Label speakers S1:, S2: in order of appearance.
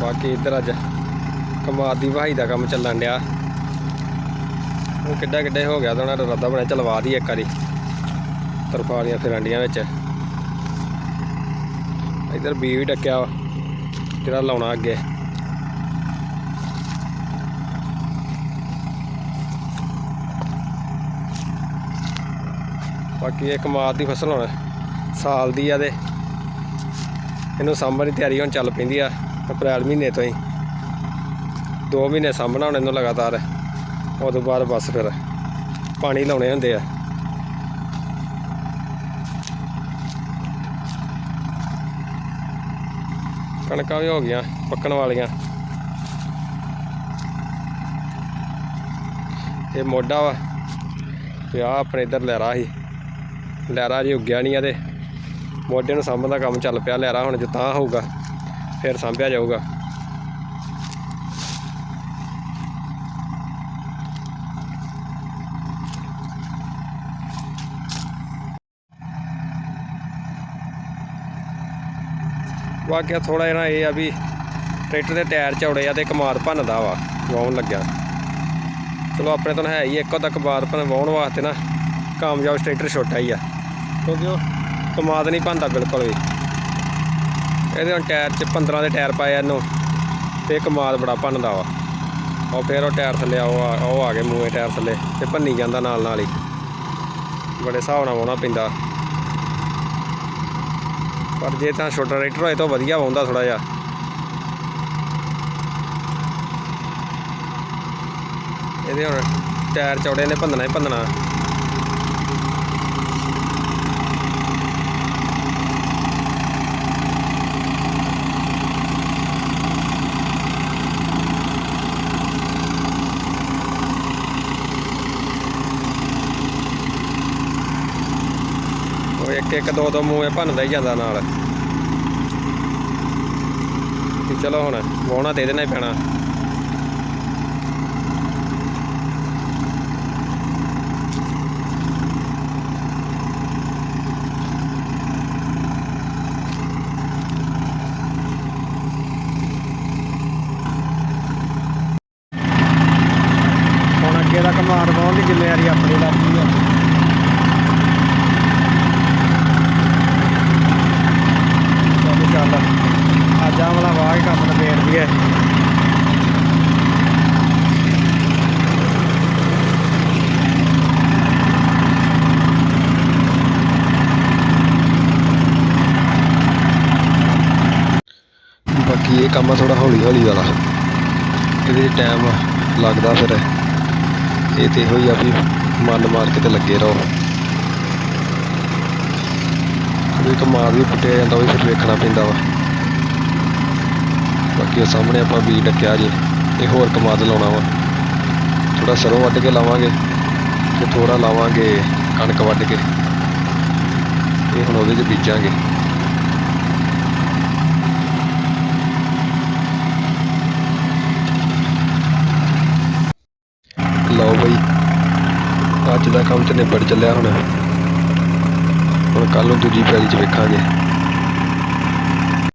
S1: ਬਾਕੀ ਇੱਧਰ ਅੱਜ ਕਮਾਦ ਦੀ ਵਹਾਈ ਦਾ ਕੰਮ ਚੱਲਣ ਡਿਆ। ਉਹ ਕਿੱਡਾ ਕਿੱਡੇ ਹੋ ਗਿਆ ਤਾਂ ਉਹਨਾਂ ਦਾ ਰੱਦਾ ਬਣਿਆ ਚਲਵਾ ਦੀ ਇੱਕ ਵਾਰੀ। ਤਰਪਾਲੀਆਂ ਫਿਰੰਡੀਆਂ ਵਿੱਚ। ਇੱਧਰ ਬੀ ਵੀ ਟੱਕਿਆ ਜਿਹੜਾ ਲਾਉਣਾ ਅੱਗੇ। ਬਾਕੀ ਇਹ ਕਮਾਦ ਦੀ ਫਸਲ ਹੁਣ ਸਾਲ ਦੀ ਆ ਤੇ ਇਹਨੂੰ ਸਾਂਭਣ ਦੀ ਤਿਆਰੀ ਹੁਣ ਚੱਲ ਪੈਂਦੀ ਆ। ਅਪ੍ਰੈਲ ਮਹੀਨੇ ਤੋਂ ਹੀ। 2 ਮਹੀਨੇ ਸਾਂਭਣਾ ਹੁਣ ਇਹਨੂੰ ਲਗਾਤਾਰ। ਉਹ ਤੋਂ ਬਾਅਦ ਬਸ ਫਿਰ ਪਾਣੀ ਲਾਉਣੇ ਹੁੰਦੇ ਆ। ਕਣਕਾਂ ਵੀ ਹੋ ਗਈਆਂ, ਪੱਕਣ ਵਾਲੀਆਂ। ਇਹ ਮੋਢਾ ਵਾ, ਤੇ ਆ ਆਪਣੇ ਇੱਧਰ ਲਹਿਰਾ ਸੀ। ਲਹਿਰਾ ਜੀ ਉੱਗਿਆ ਨਹੀਂ ਆ ਤੇ ਮੋਢੇ ਨੂੰ ਸਾਂਭਣ ਦਾ ਕੰਮ ਚੱਲ ਪਿਆ, ਲਹਿਰਾ ਹੁਣ ਜੇ ਤਾਂ ਹੋਊਗਾ। ਫਿਰ ਸਾਂਭਿਆ ਜਾਊਗਾ ਵਾਕਿਆ ਥੋੜਾ ਜਿਹਾ ਇਹ ਆ ਵੀ ਟਰੈਕਟਰ ਦੇ ਟਾਇਰ ਚੌੜੇ ਆ ਤੇ ਕਮਾਦ ਭੰਨਦਾ ਵਾ ਵਾਉਣ ਲੱਗਿਆ ਚਲੋ ਆਪਣੇ ਤੋਂ ਹੈ ਹੀ ਇੱਕੋ ਤੱਕ ਕਮਾਦ ਭੰਨ ਵਾਉਣ ਵਾਸਤੇ ਨਾ ਕਾਮਯਾਬ ਟਰੈਕਟਰ ਛੋਟਾ ਹੀ ਆ ਕਿਉਂਕਿ ਉਹ ਕਮਾਦ ਨਹੀਂ ਭੰਨਦਾ ਬਿਲਕੁਲ ਵੀ ਇਹਦੇ ਹੁਣ ਟਾਇਰ 'ਚ 15 ਦੇ ਟਾਇਰ ਪਾਏ ਇਹਨੂੰ, ਤੇ ਇਹ ਕਮਾਦ ਬੜਾ ਭੰਨਦਾ ਵਾ। ਉਹ ਫੇਰ ਉਹ ਟਾਇਰ ਥੱਲੇ, ਉਹ ਆ ਉਹ ਆ ਗਏ ਮੂਹੇ ਟਾਇਰ ਥੱਲੇ, ਤੇ ਭੰਨੀ ਜਾਂਦਾ ਨਾਲ ਨਾਲ ਹੀ। ਬੜੇ ਹਿਸਾਬ ਨਾਲ ਵਾਉਣਾ ਪੈਂਦਾ। ਪਰ ਜੇ ਤਾਂ ਛੋਟਾ ਟਰੈਕਟਰ ਹੋਏ ਤਾਂ ਵਧੀਆ ਵਾਉਂਦਾ ਥੋੜਾ ਜਿਹਾ। ਇਹਦੇ ਹੁਣ ਟਾਇਰ ਚੌੜੇ ਨੇ, ਭੰਨਣਾ ਹੀ ਭੰਨਣਾ। ਇੱਕ ਇੱਕ ਦੋ ਦੋ ਮੂੰਹ ਇਹ ਭੰਨਦਾ ਹੀ ਜਾਂਦਾ ਨਾਲ। ਤੇ ਚਲੋ ਹੁਣ ਵਾਉਣਾ ਤੇ ਇਹਦੇ ਨਾਲ ਹੀ ਪੈਣਾ। ਹੁਣ ਅੱਗੇ ਦਾ ਕਮਾਰ ਵਾਉਣ ਦੀ ਜ਼ਿੰਮੇਵਾਰੀ ਆਪਣੀ ਲੱਗਦੀ ਆ ਚੱਲ ਚੱਲ ਅੱਜ ਆਹ ਵਾਲਾ ਵਾਹ ਕੇ ਕੰਮ ਨਿਬੇੜ ਦਈਏ ਬਾਕੀ ਇਹ ਕੰਮ ਆ ਥੋੜਾ ਹੌਲੀ ਹੌਲੀ ਵਾਲਾ। ਇਹਦੇ ਟਾਈਮ ਲੱਗਦਾ ਫਿਰ। ਇਹ ਤੇ ਇਹੋ ਹੀ ਆ ਵੀ ਮਨ ਮਾਰ ਕੇ ਤੇ ਲੱਗੇ ਰਹੋ। ਕੋਈ ਕਮਾਲ ਵੀ ਪੁੱਟਿਆ ਜਾਂਦਾ, ਉਹ ਵੀ ਫਿਰ ਵੇਖਣਾ ਪੈਂਦਾ ਵਾ। ਬਾਕੀ ਉਹ ਸਾਹਮਣੇ ਆਪਾਂ ਬੀਜ ਡੱਕਿਆ ਜੇ, ਇਹ ਹੋਰ ਕਮਾਦ ਲਾਉਣਾ ਵਾ। ਥੋੜਾ ਸਰੋਂ ਵੱਢ ਕੇ ਲਾਵਾਂਗੇ ਤੇ ਥੋੜਾ ਲਾਵਾਂਗੇ ਕਣਕ ਵੱਢ ਕੇ। ਇਹ ਹੁਣ ਉਹਦੇ 'ਚ ਬੀਜਾਂਗੇ। ਅੱਜ ਦਾ ਕੰਮ ਤੇ ਨਿਬੜ ਚੱਲਿਆ ਹੁਣ। ਹੁਣ ਕੱਲ ਨੂੰ ਦੂਜੀ ਪੈਲੀ 'ਚ ਵੇਖਾਂਗੇ।